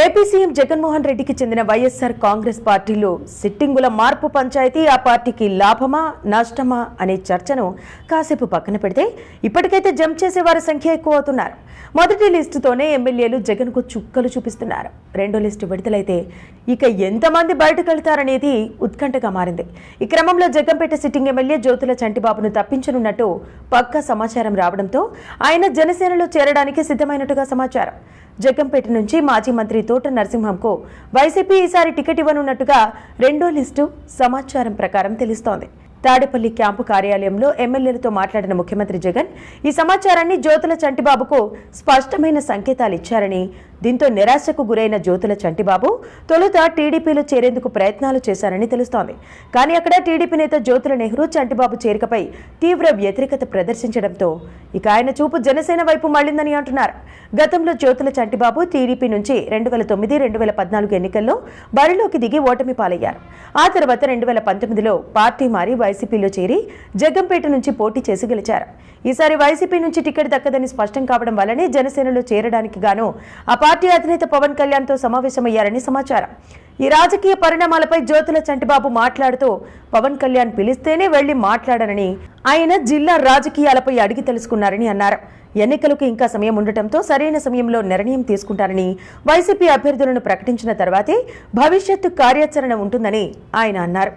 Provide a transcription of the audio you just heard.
AP CM Jaganmohan రెడ్డికి చెందిన వైఎస్ఆర్ కాంగ్రెస్ పార్టీలో సిట్టింగుల మార్పు పంచాయతీ ఆ పార్టీకి లాభమా నష్టమా అనే చర్చను కాసేపు పక్కన పెడితే ఇప్పటికైతే జంప్ చేసే వారి సంఖ్య ఎక్కువ అవుతున్నారు మొదటి లిస్టుతోనే ఎమ్మెల్యేలు జగన్కు చుక్కలు చూపిస్తున్నారు. రెండో లిస్టు విడుదలైతే ఇక ఎంతమంది బయటకు వెళ్తారనేది ఉత్కంఠగా మారింది. ఈ క్రమంలో జగన్పేట సిట్టింగ్ ఎమ్మెల్యే జ్యోతుల చంటిబాబును తప్పించనున్నట్టు పక్క సమాచారం రావడంతో ఆయన జనసేనలో చేరడానికి సిద్ధమైనట్టుగా సమాచారం. జగ్గంపేట నుంచి మాజీ మంత్రి తోట నరసింహంకు వైసీపీ ఈసారి టికెట్ ఇవ్వనున్నట్టుగా రెండో లిస్టు సమాచారం ప్రకారం తెలుస్తోంది. తాడేపల్లి క్యాంపు కార్యాలయంలో ఎమ్మెల్యేలతో మాట్లాడిన ముఖ్యమంత్రి జగన్ ఈ సమాచారాన్ని జ్యోతుల చంటిబాబుకు స్పష్టమైన సంకేతాలు ఇచ్చారని దీంతో నిరాశకు గురైన జ్యోతుల చంటిబాబు తొలుత టీడీపీలో చేరేందుకు ప్రయత్నాలు చేశారని తెలుస్తోంది. కానీ అక్కడ టీడీపీ నేత జ్యోతుల నెహ్రూ చంటిబాబు చేరికపై తీవ్ర వ్యతిరేకత ప్రదర్శించడంతో ఇక ఆయన చూపు జనసేన వైపు మళ్ళిందని అంటున్నారు. గతంలో జ్యోతుల చంటిబాబు టీడీపీ నుంచి రెండు వేల తొమ్మిది రెండు వేల పద్నాలుగు ఎన్నికల్లో బరిలోకి దిగి ఓటమి పాలయ్యారు. ఆ తర్వాత రెండు వేల పంతొమ్మిదిలో పార్టీ మారి వైసీపీలో చేరి జగ్గంపేట నుంచి పోటీ చేసి గెలిచారు. ఈసారి వైసీపీ నుంచి టికెట్ దక్కదని స్పష్టం కావడం వల్లనే జనసేనలో చేరడానికి గాను ఆ పార్టీ అధినేత పవన్ కళ్యాణ్తో సమావేశమయ్యారని సమాచారం. ఈ రాజకీయ పరిణామాలపై జ్యోతుల చంటిబాబు మాట్లాడుతూ పవన్ కళ్యాణ్ పిలిస్తేనే వెళ్ళి మాట్లాడనని ఆయన జిల్లా రాజకీయాలపై అడిగి తెలుసుకున్నారని అన్నారు. ఎన్నికలకు ఇంకా సమయం ఉండటంతో సరైన సమయంలో నిర్ణయం తీసుకుంటారని వైసీపీ అభ్యర్థులను ప్రకటించిన తర్వాతే భవిష్యత్తు కార్యాచరణ ఉంటుందని ఆయన అన్నారు.